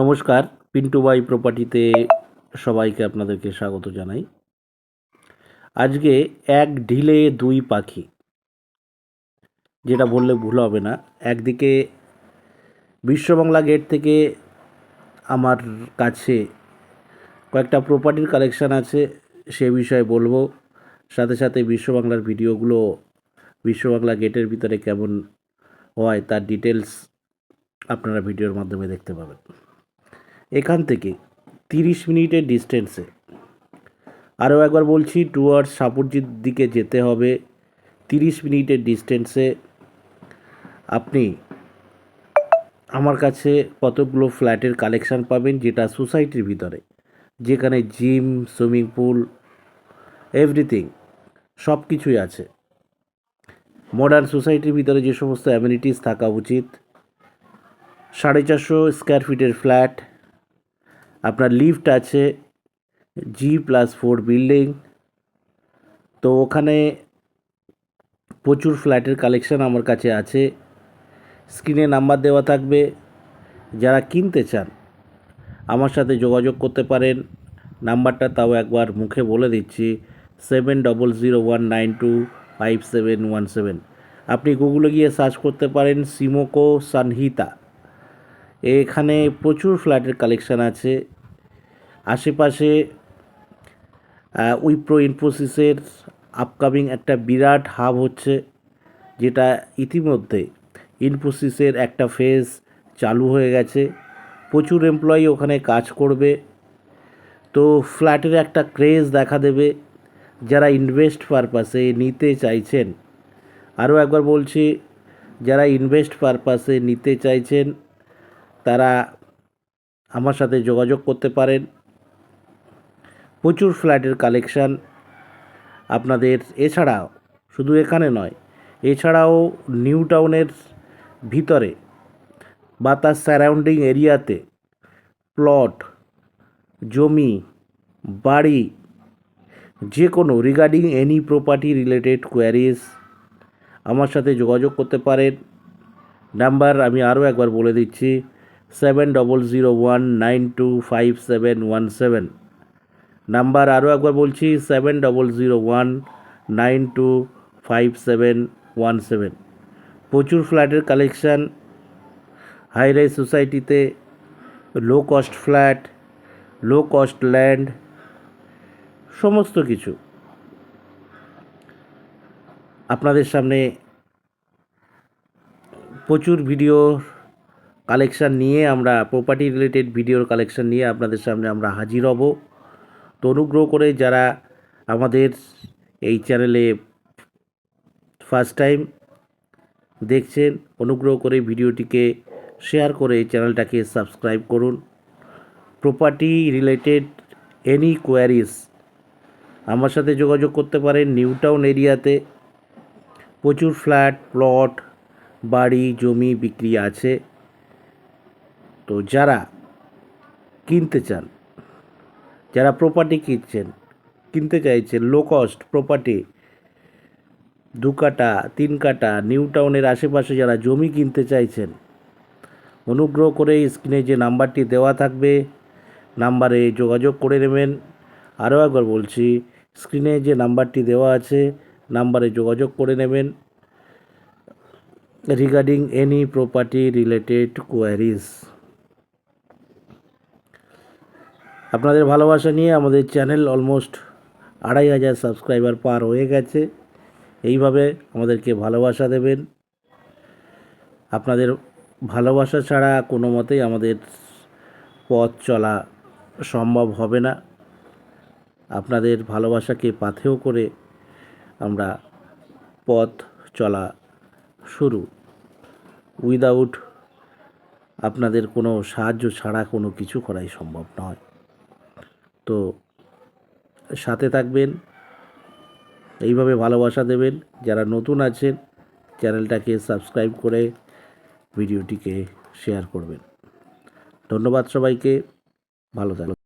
নমস্কার পিন্টু বাই প্রপার্টিতে সবাইকে আপনাদেরকে স্বাগত জানাই। আজকে এক ঢিলে দুই পাখি, যেটা বললে ভুল হবে না। একদিকে বিশ্ববাংলা গেট থেকে আমার কাছে কয়েকটা প্রপার্টির কালেকশান আছে, সে বিষয়ে বলব। সাথে সাথে বিশ্ববাংলার ভিডিওগুলো বিশ্ববাংলা গেটের ভিতরে কেমন হয় তার ডিটেলস আপনারা ভিডিওর মাধ্যমে দেখতে পাবেন। এখান থেকে তিরিশ মিনিটের ডিস্টেন্সে আরও একবার বলছি টুয়ার্ডস সাপুরজির দিকে যেতে হবে। তিরিশ মিনিটের ডিস্টেন্সে আপনি আমার কাছে কতগুলো ফ্ল্যাটের কালেকশান পাবেন, যেটা সোসাইটির ভিতরে। যেখানে জিম সুইমিং পুল এভরিথিং সব কিছুই আছে। মডার্ন সোসাইটির ভিতরে যে সমস্ত অ্যামিনিটিস থাকা উচিত। সাড়ে চারশো স্কোয়ার ফিটের ফ্ল্যাট আপনার লিফট আছে জি প্লাস ফোর বিল্ডিং তো ওখানে প্রচুর ফ্ল্যাটের কালেকশন আমার কাছে আছে। স্ক্রিনে নাম্বার দেওয়া থাকবে। যারা কিনতে চান, আমার সাথে যোগাযোগ করতে পারেন। নাম্বারটা তাও একবার মুখে বলে দিচ্ছি seven double zero one nine two five seven one seven আপনি গুগলে গিয়ে সার্চ করতে পারেন সিমোকো সানহিতা এখানে প্রচুর ফ্ল্যাটের কালেকশান আছে। আশেপাশে উইপ্রো ইনফোসিসের আপকামিং একটা বিরাট হাব হচ্ছে, যেটা ইতিমধ্যে ইনফোসিসের একটা ফেজ চালু হয়ে গেছে। প্রচুর এমপ্লয়ি ওখানে কাজ করবে। তো ফ্ল্যাটের একটা ক্রেজ দেখা দেবে। যারা ইনভেস্ট পারপাসে নিতে চাইছেন, আরও একবার বলছি, যারা ইনভেস্ট পারপাসে নিতে চাইছেন, তারা আমার সাথে যোগাযোগ করতে পারেন। প্রচুর ফ্ল্যাটের কালেকশান আপনাদের, এছাড়াও শুধু এখানে নয়, এছাড়াও নিউ টাউনের ভিতরে বা তার সারাউন্ডিং এরিয়াতে প্লট, জমি, বাড়ি যে কোনো regarding any property related queries আমার সাথে যোগাযোগ করতে পারেন। নাম্বার আমি আরও একবার বলে দিচ্ছি seven double zero one nine two five seven one seven number আরও একবার বলছি seven double zero one nine two five seven one seven প্রচুর ফ্ল্যাটের কালেকশান হাই রাইজ সোসাইটিতে low cost flat low cost land সমস্ত কিছু। আপনাদের সামনে প্রচুর ভিডিও কালেকশান নিয়ে আমরা প্রপার্টি রিলেটেড ভিডিওর কালেকশান নিয়ে আপনাদের সামনে আমরা হাজির হব। তো অনুগ্রহ করে যারা আমাদের এই চ্যানেলে ফার্স্ট টাইম দেখছেন, অনুগ্রহ করে ভিডিওটিকে শেয়ার করে চ্যানেলটাকে সাবস্ক্রাইব করুন। প্রপার্টি রিলেটেড এনি কোয়ারিজ আমার সাথে যোগাযোগ করতে পারেন নিউ টাউন এরিয়াতে। প্রচুর ফ্ল্যাট, প্লট, বাড়ি, জমি বিক্রি আছে। তো যারা কিনতে চান যারা প্রপার্টি কিনছেন, কিনতে চাইছেন লো কস্ট প্রপার্টি দু কাটা তিন কাটা নিউ টাউনের আশেপাশে যারা জমি কিনতে চাইছেন, অনুগ্রহ করে স্ক্রিনে যে নাম্বারটি দেওয়া থাকবে নাম্বারে যোগাযোগ করে নেবেন। আরও একবার বলছি স্ক্রিনে যে নাম্বারটি দেওয়া আছে নাম্বারে যোগাযোগ করে নেবেন। Regarding any property related queries আপনাদের ভালোবাসা নিয়ে আমাদের চ্যানেল অলমোস্ট আড়াই হাজার সাবস্ক্রাইবার পার হয়ে গেছে। এইভাবে আমাদেরকে ভালোবাসা দেবেন। আপনাদের ভালোবাসা ছাড়া কোনো মতেই আমাদের পথ চলা সম্ভব হবে না। আপনাদের ভালোবাসাকে পাথেও করে আমরা পথ চলা শুরু। উইদাউট আপনাদের কোনো সাহায্য ছাড়া কোনো কিছু করাই সম্ভব নয়। তো সাথে থাকবেন, এইভাবে ভালোবাসা দেবেন। যারা নতুন আছেন, চ্যানেলটাকে সাবস্ক্রাইব করে ভিডিওটিকে শেয়ার করবেন। ধন্যবাদ সবাইকে, ভালো থাকবেন।